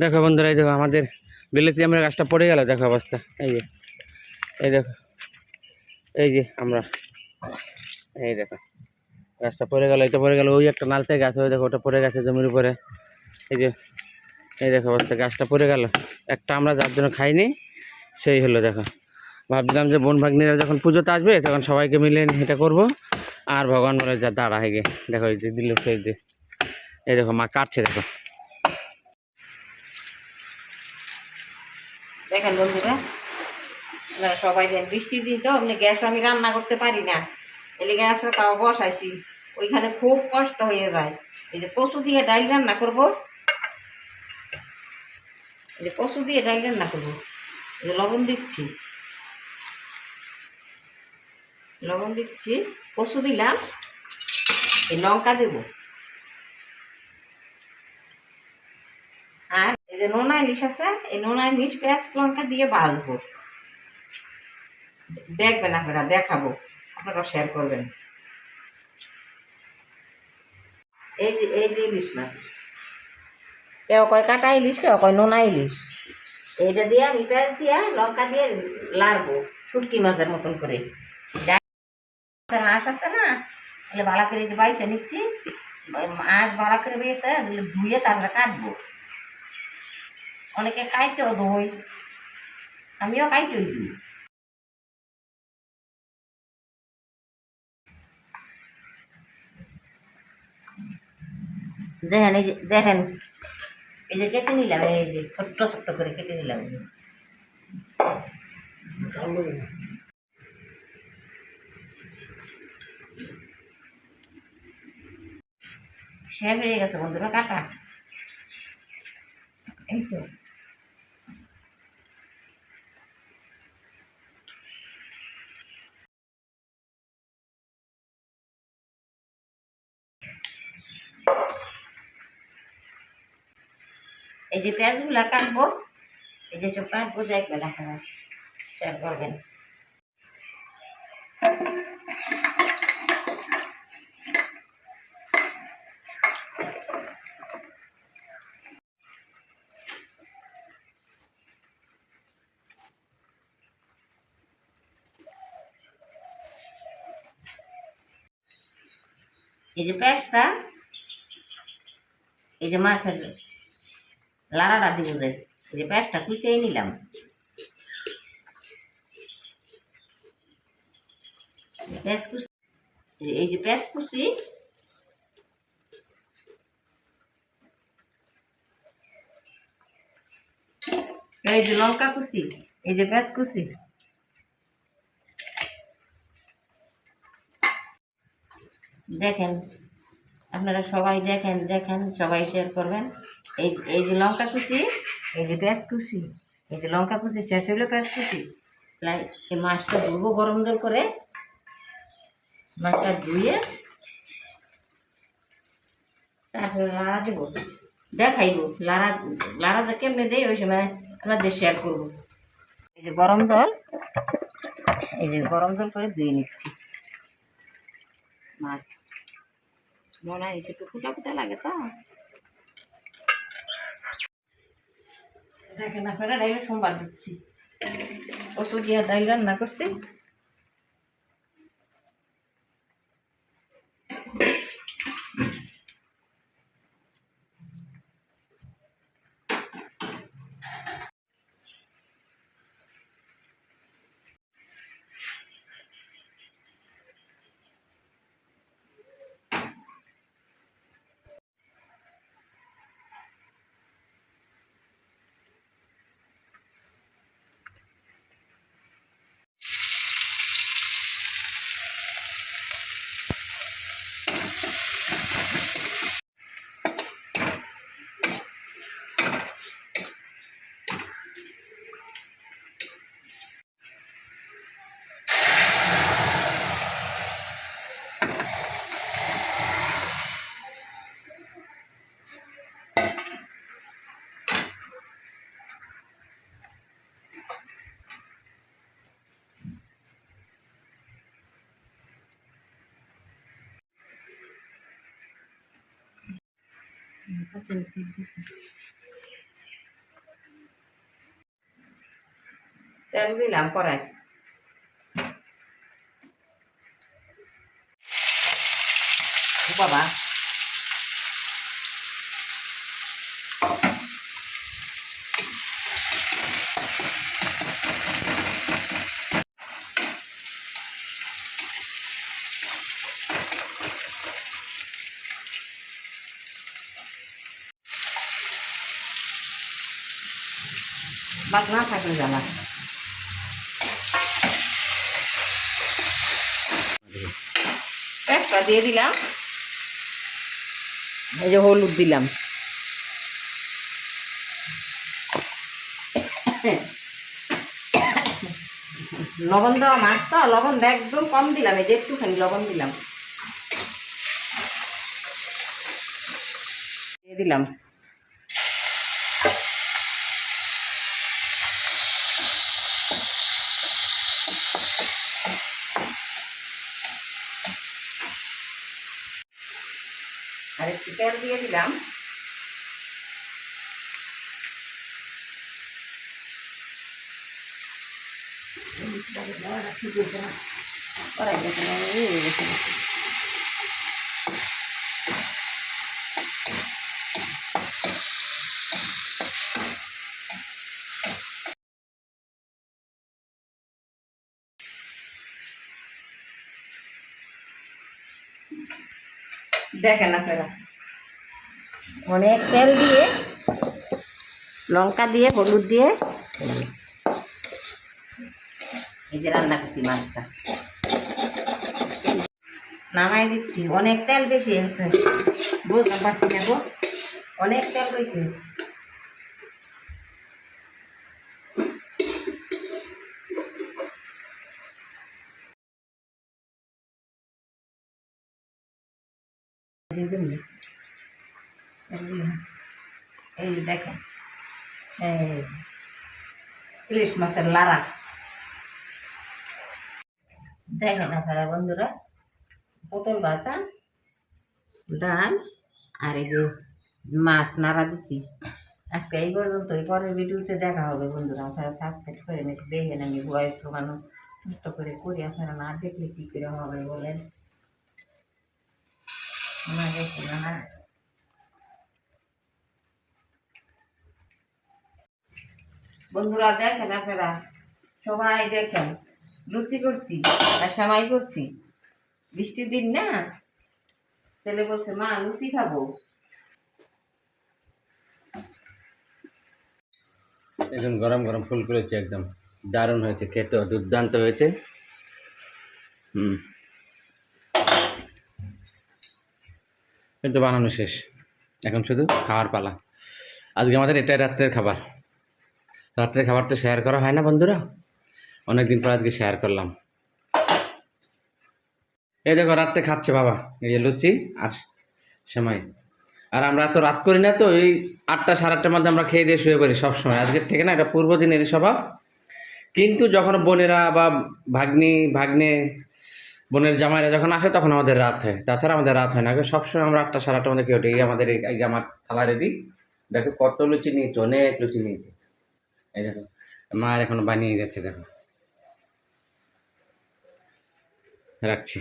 দেখো বন্ধুরা, এই দেখো আমাদের বিলেতি আমরা গাছটা পড়ে গেল, দেখো অবস্থা। এই যে, এই দেখো, এই যে আমরা, এই দেখো, গাছটা পড়ে গেল এটা পড়ে গেল, ওই একটা নালতে গাছ, ওই দেখো, ওটা পড়ে গেছে জমির উপরে। এই যে, এই দেখো অবস্থা, গাছটা পড়ে গেল। একটা আমরা যার জন্য খাইনি, সেই হলো দেখো। ভাবছিলাম যে বোন ভাগ্নিরা যখন পুজোতে আসবে, তখন সবাইকে মিলে এটা করব। আর ভগবান বলে যা দাঁড়া হয়ে গে দেখো, এই যে দিল সেই যে, এই দেখো, মা কাটছে, দেখো। দেখেন বন্ধুরা, আপনারা সবাই দেন বৃষ্টির দিন তো, আপনি গ্যাস আমি রান্না করতে পারি না। এলে গ্যাসে তাও বসাইছি, ওইখানে খুব কষ্ট হয়ে যায়। এই যে কচু দিয়ে ডাল রান্না করব। এই যে কচু দিয়ে ডাল রান্না করব। এই যে লবণ দিচ্ছি। লবণ দিচ্ছি, কচু দিলাম, এই লঙ্কা দেবো। আর এই যে নোনা ইলিশ আছে এই নোনা ইলিশ পেঁয়াজ লঙ্কা দিয়ে ভাজবো। দেখবেন আপনারা দেখাবো। আপনারা শেয়ার করবেন। এই যে এই যে ইলিশ মাছ। কেউ কয় কাটা ইলিশ কেউ কয় নোনা ইলিশ। এইটা দিয়ে আমি পেঁয়াজ দিয়ে লঙ্কা দিয়ে লাড়বো শুটকি মাছের মতন করে। মাছ আছে না এগুলো ভালো করে যে বাইসে নিচ্ছি মাছ ভালো করে এগুলো ধুয়ে তারপরে কাটবো। অনেকে কাইটেও দই আমিও কাইটেই। দিই দেখেন এই যে, দেখেন, এই যে কেটে নিলাম, এই যে ছোট্ট ছোট্ট করে কেটে নিলাম এই যে। হয়ে গেছে বন্ধুরা, কাটা। এই তো। এই যে পেঁয়াজগুলা কাটবো, এই যে সব কাটবো দেখবেন আপনারা শেয়ার করবেন। এই যে পেঁয়াজটা, এই যে মাছের লাড়াটা দিব যে পেঁয়াজটা কুচিয়ে নিলাম। এই যে পেঁয়াজ কুচি এই যে লঙ্কা কুচি, এই যে পেঁয়াজ কুচি। দেখেন, আপনারা সবাই দেখেন দেখেন, সবাই শেয়ার করবেন। এই এই যে লঙ্কা কুচি, এই যে পেঁয়াজ কুচি, এই যে লঙ্কা কুচি, শেষ হইল পেঁয়াজ কুচি। এই মাছটা ধুবো গরম জল করে। মাছটা ধুয়ে তারপরে লাড়া দেবো। দেখাইব, লাড়া লাড়া কেমনে দেয় ওই সময় আপনাদের শেয়ার করব। এই যে গরম জল, এই যে গরম জল করে ধুয়ে নিচ্ছি। মাছ। মনে হয় একটু ফুটা ফুটা লাগে তো। দেখেন আপনারা ডাইলে সোমবার দিচ্ছি। ওষুধ দিয়ে ডাইল রান্না করছি। kati ya tibisa tembi na বাদ না থাকলে জ্বালা। একটা দিয়ে দিলাম। এই যে হলুদ দিলাম। লবণ দেওয়া মাছ তো লবণ দেওয়া একদম কম দিলাম এই যে একটুখানি লবণ দিলাম। দিয়ে দিলাম। একটু তেল দিয়ে দিলাম। দেখেন আপনারা। অনেক তেল দিয়ে লঙ্কা দিয়ে হলুদ দিয়ে। এই যে রান্না করছি মাছটা। নামাই দিচ্ছি অনেক তেল বেশি হয়েছে। বুঝতে পারছি না গো অনেক তেল বেশি হয়েছে। দিয়ে। এই যে দেখেন ইলিশ মাছের লারা দেখেন আপনারা বন্ধুরা, পটল ভাজা, ডাল, আর এই যে মাছ নাড়া দিছি। আজকে এই পর্যন্ত এই পরের ভিডিওতে দেখা হবে বন্ধুরা। আপনারা সাবস্ক্রাইব করে একটু দেখেন আমি বয়স প্রমাণ কষ্ট করে করি। আপনারা না দেখলে কী করে হবে বলেন? না দেখি না। বন্ধুরা দেখেন আপনারা, সবাই দেখেন, লুচি করছি আর সেমাই করছি। বৃষ্টির দিন না? ছেলে বলছে, মা, লুচি খাব। একদম গরম গরম ফুল করেছে, একদম দারুণ হয়েছে, খেতে দুর্দান্ত হয়েছে। হুম। কিন্তু বানানো শেষ। এখন শুধু খাওয়ার পালা। আজকে আমাদের এটাই রাত্রের খাবার। রাত্রের খাবার তো শেয়ার করা হয় না বন্ধুরা। অনেকদিন পর আজকে শেয়ার করলাম। এই দেখো, রাত্রে খাচ্ছে বাবা, এই লুচি আর সেমাই। আর আমরা তো রাত করি না তো, এই আটটা সাড়ে আটটার মধ্যে আমরা খেয়ে দিয়ে শুয়ে পড়ি সবসময়। আজকের থেকে না, এটা পূর্ব দিনের স্বভাব। কিন্তু যখন বোনেরা বা ভাগ্নি, ভাগ্নে, বোনের জামাইরা যখন আসে, তখন আমাদের রাত হয়। তাছাড়া আমাদের রাত হয় না। সবসময় আমরা আটটা সাড়ে আটটার মধ্যে কেউ উঠি। আমাদের এই আমার থালা রেডি। দেখো, কত লুচি নিয়েছে, অনেক লুচি নিয়েছে। এই দেখো মায়ের এখন বানিয়ে যাচ্ছে দেখো। রাখছি।